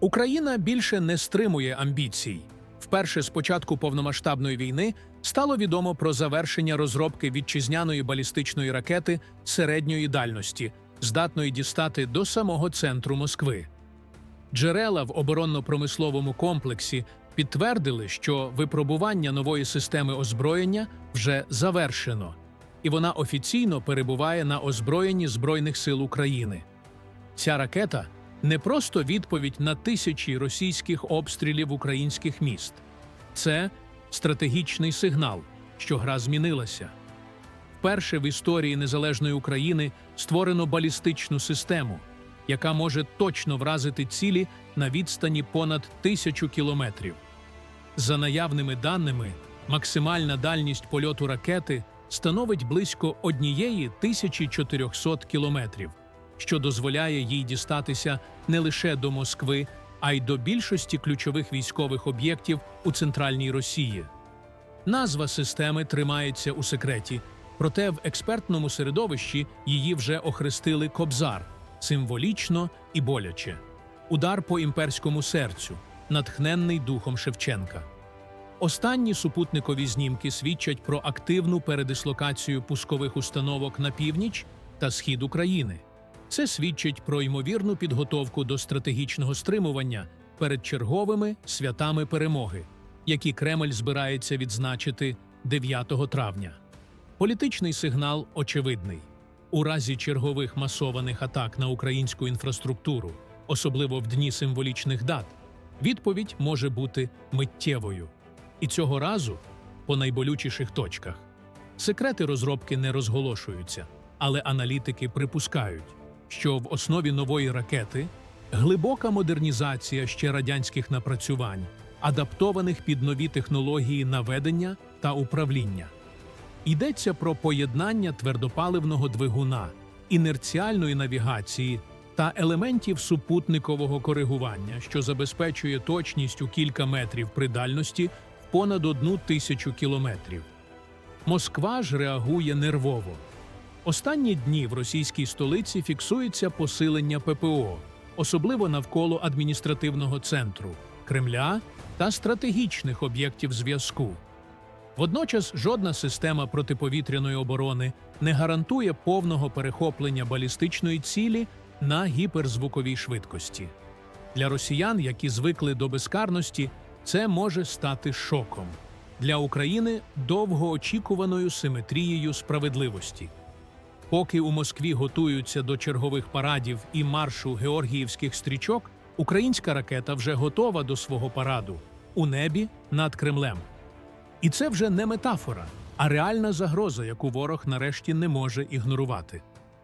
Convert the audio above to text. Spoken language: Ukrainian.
Україна більше не стримує амбіцій. Вперше з початку повномасштабної війни стало відомо про завершення розробки вітчизняної балістичної ракети середньої дальності, здатної дістати до самого центру Москви. Джерела в оборонно-промисловому комплексі підтвердили, що випробування нової системи озброєння вже завершено, і вона офіційно перебуває на озброєнні Збройних сил України. Ця ракета не просто відповідь на тисячі російських обстрілів українських міст. Це стратегічний сигнал, що гра змінилася. Вперше в історії незалежної України створено балістичну систему, яка може точно вразити цілі на відстані понад тисячу кілометрів. За наявними даними, максимальна дальність польоту ракети становить близько однієї 1400 кілометрів, що дозволяє їй дістатися не лише до Москви, а й до більшості ключових військових об'єктів у центральній Росії. Назва системи тримається у секреті, проте в експертному середовищі її вже охрестили Кобзар символічно і боляче. Удар по імперському серцю, натхненний духом Шевченка. Останні супутникові знімки свідчать про активну передислокацію пускових установок на північ та схід України. Це свідчить про ймовірну підготовку до стратегічного стримування перед черговими святами перемоги, які Кремль збирається відзначити 9 травня. Політичний сигнал очевидний. У разі чергових масованих атак на українську інфраструктуру, особливо в дні символічних дат, відповідь може бути миттєвою. І цього разу по найболючіших точках. Секрети розробки не розголошуються, але аналітики припускають, що в основі нової ракети глибока модернізація ще радянських напрацювань, адаптованих під нові технології наведення та управління. Йдеться про поєднання твердопаливного двигуна, інерціальної навігації та елементів супутникового коригування, що забезпечує точність у кілька метрів при дальності в понад одну тисячу кілометрів. Москва ж реагує нервово. Останні дні в російській столиці фіксується посилення ППО, особливо навколо адміністративного центру Кремля та стратегічних об'єктів зв'язку. Водночас жодна система протиповітряної оборони не гарантує повного перехоплення балістичної цілі на гіперзвуковій швидкості. Для росіян, які звикли до безкарності, це може стати шоком. Для України довгоочікуваною симетрією справедливості. Поки у Москві готуються до чергових парадів і маршу георгіївських стрічок, українська ракета вже готова до свого параду у небі над Кремлем. І це вже не метафора, а реальна загроза, яку ворог нарешті не може ігнорувати.